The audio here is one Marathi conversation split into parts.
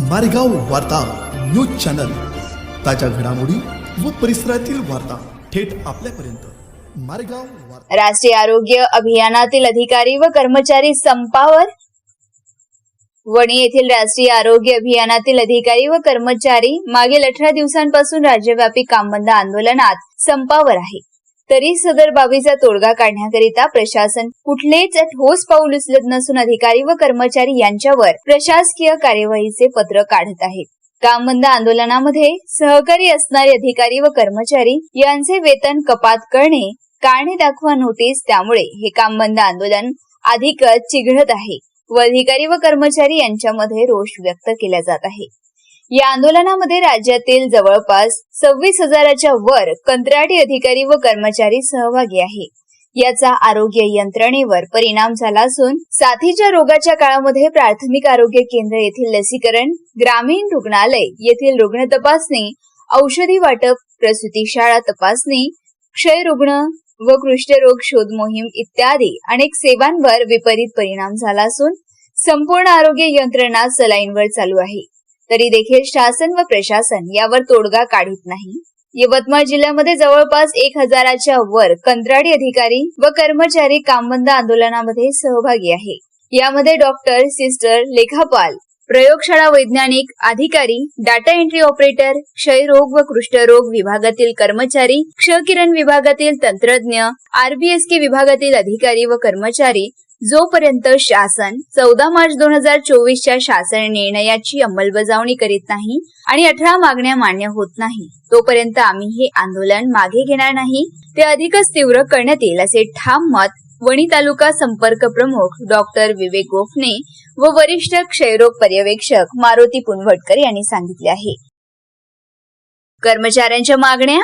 मारेगाव वार्ता न्यूज चॅनल. ताज्या घडामोडी व परिसरातील वार्ता थेट आपल्यापर्यंत. मारेगाव राष्ट्रीय आरोग्य अभियानातील अधिकारी व कर्मचारी संपावर. वणी येथील राष्ट्रीय आरोग्य अभियानातील अधिकारी व कर्मचारी मागील अठरा दिवसांपासून राज्यव्यापी कामबंद आंदोलनात संपावर आहे. तरी सदर बाबीचा तोडगा काढण्याकरिता प्रशासन कुठलेच ठोस पाऊल उचलत नसून अधिकारी व कर्मचारी यांच्यावर प्रशासकीय कार्यवाहीचे पत्र काढत आहेत. कामबंद आंदोलनामध्ये सहकारी असणारे अधिकारी व कर्मचारी यांचे वेतन कपात करणे कारणे दाखवा नोटीस त्यामुळे हे काम बंद आंदोलन अधिकच चिघळत आहे व अधिकारी व कर्मचारी यांच्यामध्ये रोष व्यक्त केला जात आहे. या आंदोलनामध्ये राज्यातील जवळपास सव्वीस हजाराच्या वर कंत्राटी अधिकारी व कर्मचारी सहभागी आहे. याचा आरोग्य यंत्रणेवर परिणाम झाला असून साथीच्या रोगाच्या काळामध्ये प्राथमिक आरोग्य केंद्र येथील लसीकरण ग्रामीण रुग्णालय येथील रुग्ण तपासणी औषधी वाटप प्रसूती शाळा तपासणी क्षय रुग्ण व कृष्ठरोग शोध मोहीम इत्यादी अनेक सेवांवर विपरीत परिणाम झाला असून संपूर्ण आरोग्य यंत्रणा सलाईनवर चालू आहे. तरी देखील शासन व प्रशासन यावर तोडगा काढत नाही. यवतमाळ जिल्ह्यामध्ये जवळपास एक हजाराच्या वर कंत्राटी अधिकारी व कर्मचारी कामबंद आंदोलनामध्ये सहभागी आहे. यामध्ये डॉक्टर सिस्टर लेखापाल प्रयोगशाळा वैज्ञानिक अधिकारी डाटा एंट्री ऑपरेटर क्षयरोग व कुष्ठरोग विभागातील कर्मचारी क्षकिरण विभागातील तंत्रज्ञ आरबीएसके विभागातील अधिकारी व कर्मचारी जोपर्यंत शासन चौदा मार्च दोन हजार चोवीसच्या शासन निर्णयाची अंमलबजावणी करीत नाही आणि अठरा मागण्या मान्य होत नाही तोपर्यंत आम्ही हे आंदोलन मागे घेणार नाही. ते अधिकच तीव्र करण्यात येईल असे ठाम मत वणी तालुका संपर्क प्रमुख डॉक्टर विवेक गोफणे व वरिष्ठ क्षयरोग पर्यवेक्षक मारुती पुनवटकर यांनी सांगितले आहे. कर्मचाऱ्यांच्या मागण्या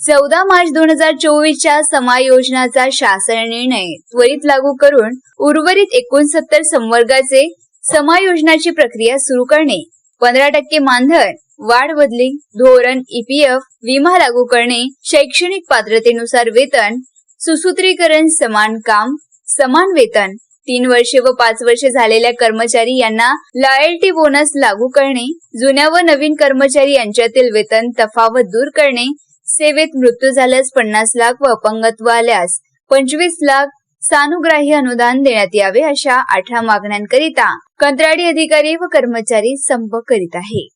चौदा मार्च दोन हजार चोवीसच्या समायोजनाचा शासन निर्णय त्वरित लागू करून उर्वरित एकोणसत्तर संवर्गाचे समायोजनाची प्रक्रिया सुरू करणे. पंधरा टक्के मानधन वाढ बदली धोरण ईपीएफ विमा लागू करणे शैक्षणिक पात्रतेनुसार वेतन सुसूत्रीकरण समान काम समान वेतन तीन वर्षे व पाच वर्षे झालेल्या कर्मचारी यांना लॉयल्टी बोनस लागू करणे जुन्या व नवीन कर्मचारी यांच्यातील वेतन तफावत दूर करणे सेवेत मृत्यू झाल्यास पन्नास लाख व अपंगत्व आल्यास पंचवीस लाख सानुग्राही अनुदान देण्यात यावे अशा अठरा मागण्यांकरिता कंत्राटी अधिकारी व कर्मचारी संप करीत आहे.